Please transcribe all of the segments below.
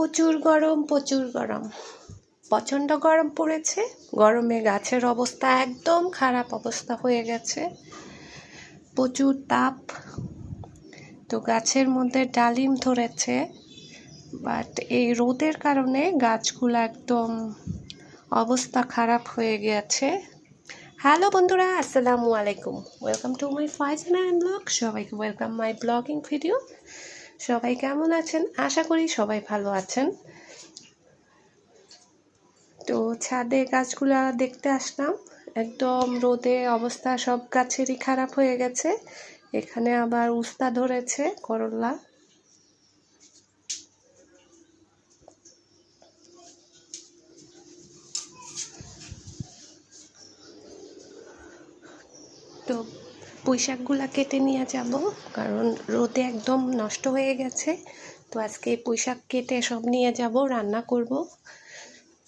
প্রচুর গরম প্রচুর গরম। প্রচণ্ড গরম পড়েছে। গরমে গাছের অবস্থা একদম খারাপ অবস্থা হয়ে গেছে। প্রচুর তাপ। তো গাছের মধ্যে ডালিম ধরেছে। বাট এই রোদের কারণে গাছগুলো একদম অবস্থা খারাপ হয়ে গেছে। হ্যালো বন্ধুরা, আসসালামু আলাইকুম। Welcome to my Faizan and blog সবাইকে ওয়েলকাম মাই ব্লগিং ভিডিও সবাই কেমন আছেন? আশা করি সবাই ভালো আছেন। তো ছাদে গাছগুলা দেখতে আসলাম। একদম রোদে অবস্থা সব গাছেরই খারাপ হয়ে গেছে। এখানে আবার উস্তা ধরেছে করলা। তো পুঁইশাকগুলা কেটে নিয়ে যাব, কারণ রোদে একদম নষ্ট হয়ে গেছে। তো আজকে পুঁইশাক কেটে সব নিয়ে যাব, রান্না করব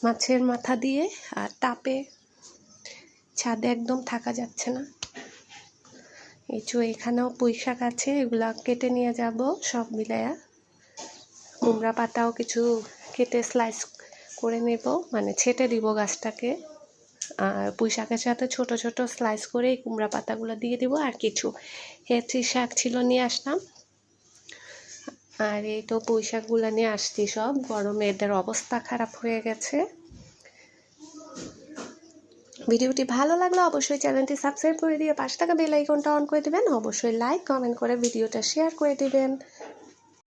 মাছের মাথা দিয়ে, আর তাপে ছাদে একদম থাকা যাচ্ছে না। যে এখানেও পুঁইশাক আছে, এগুলা কেটে নিয়ে যাব সব মিলায়া। কুমড়া পাতাও কিছু কেটে স্লাইস করে নেব মানে ছেটে দিব গাছটাকে। আর পুঁই শাকের সাথে ছোট ছোট স্লাইস করে এই কুমড়া পাতাগুলো দিয়ে দিব আর কিছু। হেঁচি শাক ছিল নিয়ে আসলাম। আর এই তো পুঁই শাকগুলো নিয়ে আসছি সব। গরমে এদের অবস্থা খারাপ হয়ে গেছে। ভিডিওটি ভালো লাগলে অবশ্যই চ্যানেলটি সাবস্ক্রাইব করে দিয়ে পাঁচ টাকা বেল আইকনটা অন করে দেবেন। অবশ্যই লাইক কমেন্ট করে ভিডিওটা শেয়ার করে দিবেন।